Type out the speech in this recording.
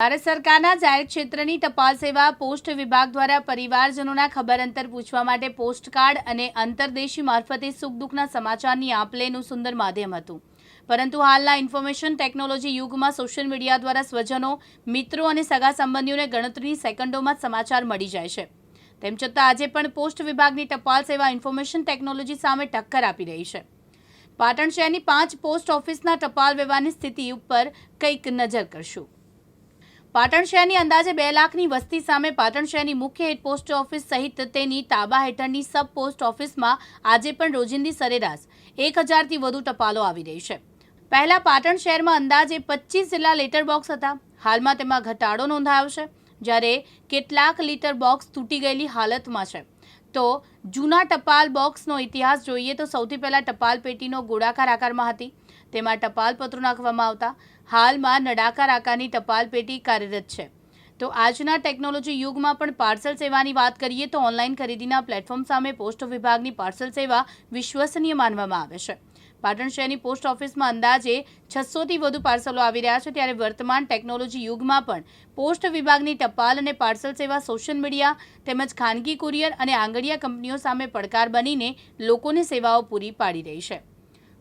ભારત સરકારના જાહેર ક્ષેત્રની ટપાલ સેવા પોસ્ટ વિભાગ દ્વારા પરિવારજનોના ખબર અંતર પૂછવા માટે પોસ્ટકાર્ડ અને અંતરદેશી મારફતે સુખ દુઃખના સમાચારની આપલેનું સુંદર માધ્યમ હતું. પરંતુ હાલના ઇન્ફોર્મેશન ટેકનોલોજી યુગમાં સોશિયલ મીડિયા દ્વારા સ્વજનો, મિત્રો અને સગા સંબંધીઓને ગણતરીની સેકન્ડોમાં સમાચાર મળી જાય છે. તેમ છતાં આજે પણ પોસ્ટ વિભાગની ટપાલ સેવા ઇન્ફોર્મેશન ટેકનોલોજી સામે ટક્કર આપી રહી છે. પાટણ શહેરની પાંચ પોસ્ટ ઓફિસના ટપાલ વ્યવહારની સ્થિતિ ઉપર કંઈક નજર કરશું. પાટણ શહેરની અંદાજે બે લાખની વસ્તી સામે પાટણ શહેરની મુખ્ય હેડ પોસ્ટ ઓફિસ સહિત તેની તાબા હેઠળની સબ પોસ્ટ ઓફિસમાં આજે પણ રોજિંદી સરેરાશ એક હજારથી વધુ ટપાલો આવી રહી છે. પહેલા પાટણ શહેરમાં અંદાજે પચીસ જેટલા લેટર બોક્સ હતા. હાલમાં તેમાં ઘટાડો નોંધાયો છે. જ્યારે કેટલાક લીટર બોક્સ તૂટી ગયેલી હાલતમાં છે. તો જૂના ટપાલ બોક્સનો ઇતિહાસ જોઈએ તો સૌથી પહેલાં ટપાલ પેટીનો ગોળાકાર આકારમાં હતી. તેમાં ટપાલ પત્રો નાખવામાં આવતા. હાલમાં નડાકાર આકારની ટપાલ પેટી કાર્યરત છે. તો આજના ટેકનોલોજી યુગમાં પણ પાર્સલ સેવાની વાત કરીએ તો ઓનલાઈન ખરીદીના પ્લેટફોર્મ સામે પોસ્ટ વિભાગની પાર્સલ સેવા વિશ્વસનીય માનવામાં આવે છે. પાટણ શહેરની પોસ્ટ ઓફિસમાં અંદાજે છસોથી વધુ પાર્સલો આવી રહ્યા છે. ત્યારે વર્તમાન ટેકનોલોજી યુગમાં પણ પોસ્ટ વિભાગની ટપાલ અને પાર્સલ સેવા સોશિયલ મીડિયા તેમજ ખાનગી કુરિયર અને આંગળીયા કંપનીઓ સામે પડકાર બનીને લોકોને સેવાઓ પૂરી પાડી રહી છે.